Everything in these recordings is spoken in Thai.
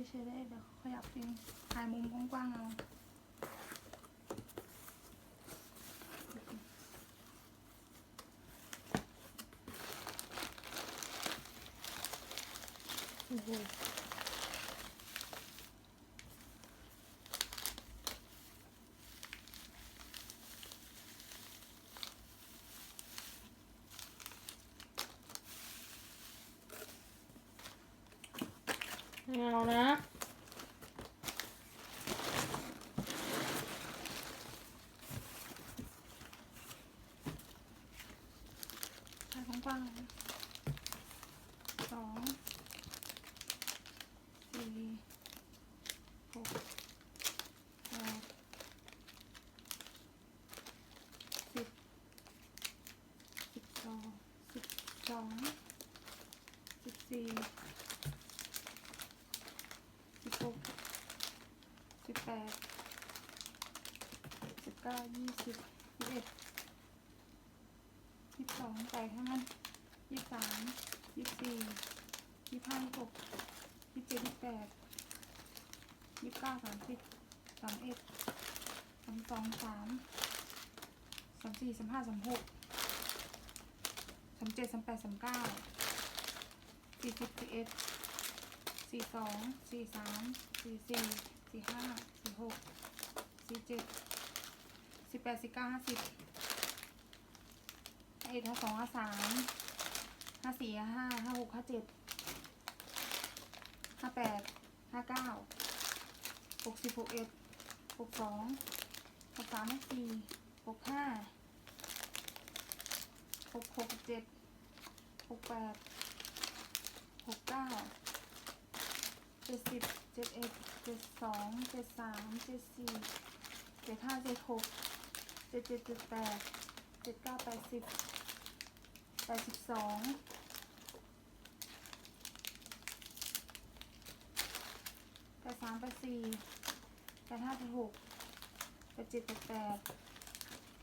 ยใช้ได้เดี๋ยวขยับเองถ่ายมุมกว้างๆเอาโอ้โห เอานะถ่ายกว้างสองสี่หกแปดสิบสิบสองสิบสองสิบสี่บหกสิบแป ดสิบเก้ายี่สิบยี่สิบเอ็ดยี่สิบสองใส่ให้มันยี่สิบสามยี่สิบสี่ยี่สิบห้ายี่สิบหกยี่สิบเจ็ดยี่สิบแปดยี่สิบเก้าสามสิบสามเอ็ดสามสองสามสามสี่สามห้าสามหกสามเจ็ดสามแปดสามเก้าสี่สิบสี่เอ็ดสี่สองสี่สามสี่สี่สี่ห้า หกสี่เจ็ดสิบแปดสิบเก้าห้าสิบห้าเอ็ดห้าสองห้าสามห้าสี่ห้าห้าห้าหกห้าเจ็ดห้าแปดห้าเก้าหกสิบหกเอ็ดหกสองหกสามหกสี่หกห้าหกหกเจ็ดหกแปดหกเก้า จ็ดสิบเจ็ดเอ็ดเจ็ดสองเจ็ดสามเจ็ดสี่เจ็ดห้าเจ็ดหกเจ็ดเจ็ดเจ็ดแปดเจ็ดเก้าแปดสิบแปดสิบสองแปดสามแปดสี่แปดห้าแปดหกแปดเจ็ดแปดแปด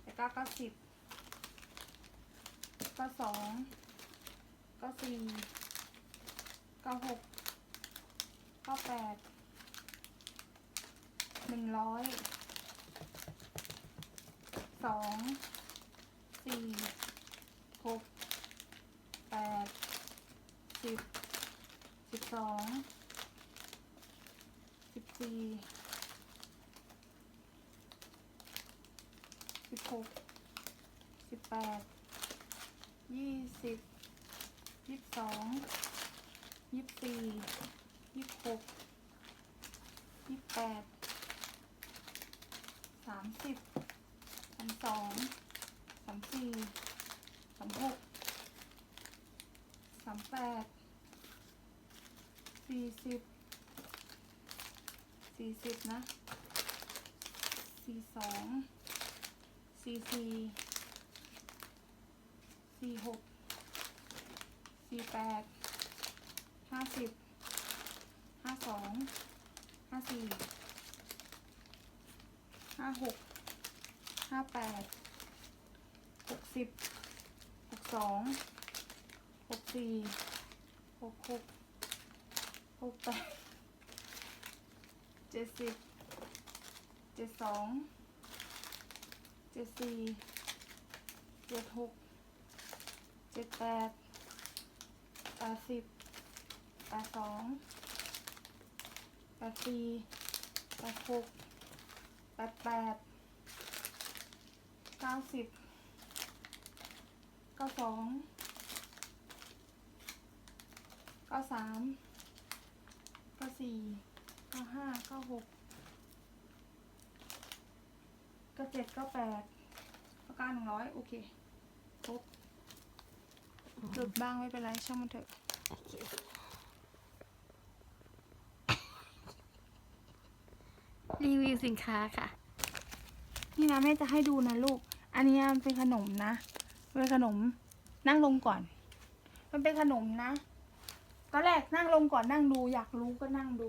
แปดเก้าเก้าสิบเก้าสองเก้าสี่เก้าหก เก้าแปดหนึ่งร้อยสองสี่หกแปดสิบสิบสองสิบสี่สิบหกสิบแปดยี่สิบยี่สิบสองยี่สิบสี่ ยี่สิบหกยี่สิบแปดสามสิบสามสองสามสี่สามหกสามแปดสี่สิบสี่สิบนะสี่สองสี่สี่สี่หกสี่แปดห้าสิบ สองห้าสี่ห้าหกห้าแปดหกสิบหกสองหกสี่หกหกหกแปดเจ็ดสิบเจ็ดสองเจ็ดสี่เจ็ดหกเจ็ดแปดแปดสิบแปดสอง ปดสี่แปดหกแปดแปดเก้าสิบเก้าสองเก้าสามเก้าสี่เก้าห้าเก้าหกเก้าเจ็ดเก้าแปดเก้าเก้าหนึ่งร้อยโอเคครบหลุดบ้างไม่เป็นไรช่างมันเถอะ โอเค รีวิวสินค้าค่ะ นี่นะแม่จะให้ดูนะลูก อันนี้มันเป็นขนมนะเป็นขนมนั่งลงก่อน มันเป็นขนมนะตอนแรกนั่งลงก่อนนั่งดูอยากรู้ก็นั่งดู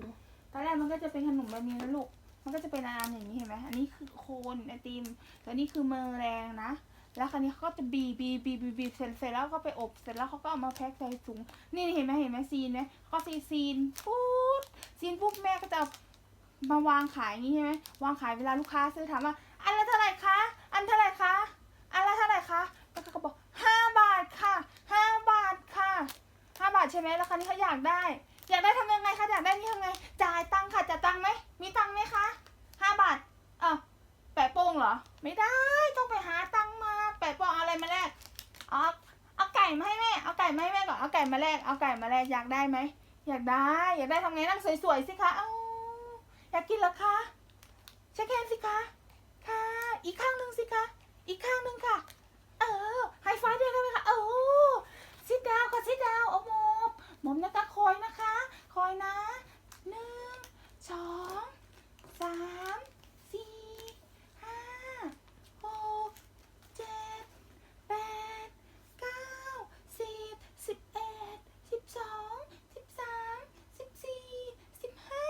ตอนแรกมันก็จะเป็นขนมแบบนี้นะลูก มันก็จะเป็นอันอย่างนี้เห็นไหมอันนี้คือโคนไอติมแต่นี่คือเมอแรงนะ แล้วคราวนี้เขาก็จะบีบีบีบีบีเสร็จเสร็จแล้วก็ไปอบเสร็จแล้วเขาก็เอามาแพ็คใส่ถุง นี่เห็นไหมเห็นไหมซีนไหมเขาซีซีนปุ๊บซีนปุ๊บแม่ก็จะเอา มาวางขายอย่างนี้ใช่ไหมวางขายเวลาลูกค้าซื้อถามว่า อันละเท่าไหร่คะ อันเท่าไหร่คะ อันละเท่าไหร่คะแล้วก็บอกห้าบาทค่ะห้าบาทค่ะห้าบาทใช่ไหมแล้วครานี้เขาอยากได้ อยากได้ทำยังไงคะ อยากได้นี่ทำไง จ่ายตังค่ะจ่ายตังไหม มีตังไหมคะห้าบาทเอ้าแปะโป้งเหรอ ไม่ได้ ต้องไปหาตังมา แปะโป้งอะไรมาแลกเอาเอาไก่มาให้แม่ เอาไก่มาให้แม่ก่อน เอาไก่มาแลก เอาไก่มาแลก อยากได้ไหม อยากได้ อยากได้ทำไงนั่งสวยๆสิคะ เอา อยากกินเหรอคะเช็คแฮนสิคะค่ะ อีกข้างหนึ่งสิคะ อีกข้างหนึ่งค่ะ เออไฮไฟว์ด้วยได้ไหมคะเออซิดดาวค่ะซิดดาวเอาหมอบหมอบนะคะคอยนะคะ คอยนะหนึ่งสองสามสี่ห้าหกเจ็ดแปดเก้าสิบสิบเอ็ดสิบสองสิบสามสิบสี่สิบห้า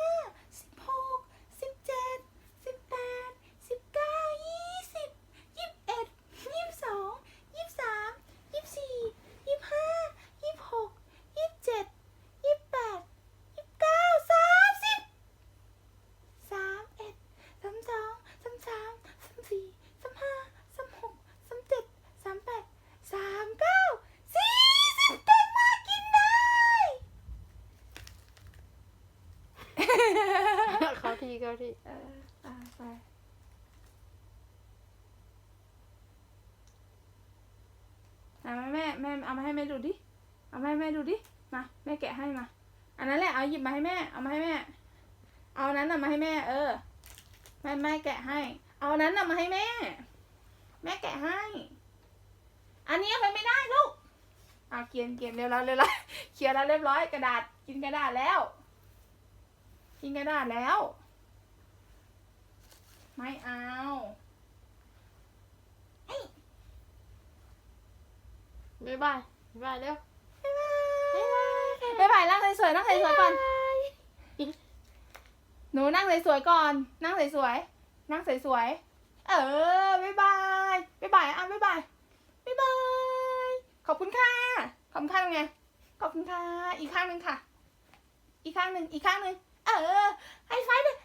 สิบหกสิบเจ็ดสิบแปดสิบเก้ายี่สิบยี่สิบเอ็ดยี่สิบสองยี่สิบสามยี่สิบสี่ยี่สิบห้ายี่สิบหกยี่สิบเจ็ดยี่สิบแปดยี่สิบเก้าสามสิบสามเอ็ดสามสองสามสามสามสี่สามห้าสามหกสามเจ็ดสามแปดสามเก้าสี่สิบเก่งมากกินได้ เขาทีเขาทีเอออะไปเอามาแม่แม่เอามาให้แม่ดูดิ เอามาให้แม่ดูดิ มาแม่แกะให้มา อันนั้นแหละเอาหยิบมาให้แม่ เอามาให้แม่ เอาอันนั้นน่ะมาให้แม่ เออ แม่แม่แกะให้ เอาอันนั้นน่ะมาให้แม่ แม่แกะให้ อันนี้ไปไม่ได้ลูกเอาเกียนเกียนเร็วแล้วเร็วแล้วเคลียร์แล้วเรียบร้อยกระดาษกินกระดาษแล้ว กินกระดาษแล้ว ไม่เอาบ๊ายบายบ๊ายบายเร็วบ๊ายบายนั่งสวยๆนั่งสวยๆก่อน หนูนั่งสวยๆก่อน นั่งสวยๆนั่งสวยๆเออบ๊ายบายบ๊ายบายอะบ๊ายบายบ๊ายบาย ขอบคุณค่ะ ขอบคุณค่ะทำไง ขอบคุณค่ะ อีกข้างหนึ่งค่ะ อีกข้างหนึ่งอีกข้างหนึ่งเออให้ไฟด้วย